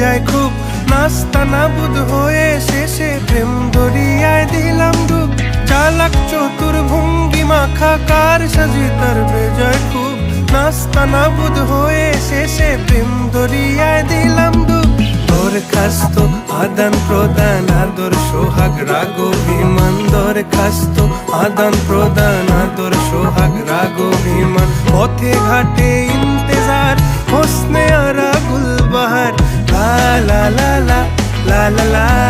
বেজায় খুব। নাস্তা নাবুদ হয়ে শেষে প্রেম দরিয়ায় দিলাম ডুব। চালাক চতুর ভঙ্গি মাখা কার সাজি তার বেজায় খুব। নাস্তা নাবুদ হয়ে শেষে প্রেম দরিয়ায় দিলাম ডুব। দরখাস্ত আদান প্রদান, আদর সোহাগ, রাগ অভিমান। দরখাস্ত আদান প্রদান, আদর সোহাগ, রাগ অভিমান। পথে ঘাটে la la la.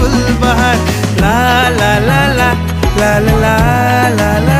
তার গুলবাহার লা লা লা লা লা লা লা লা।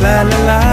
la la la.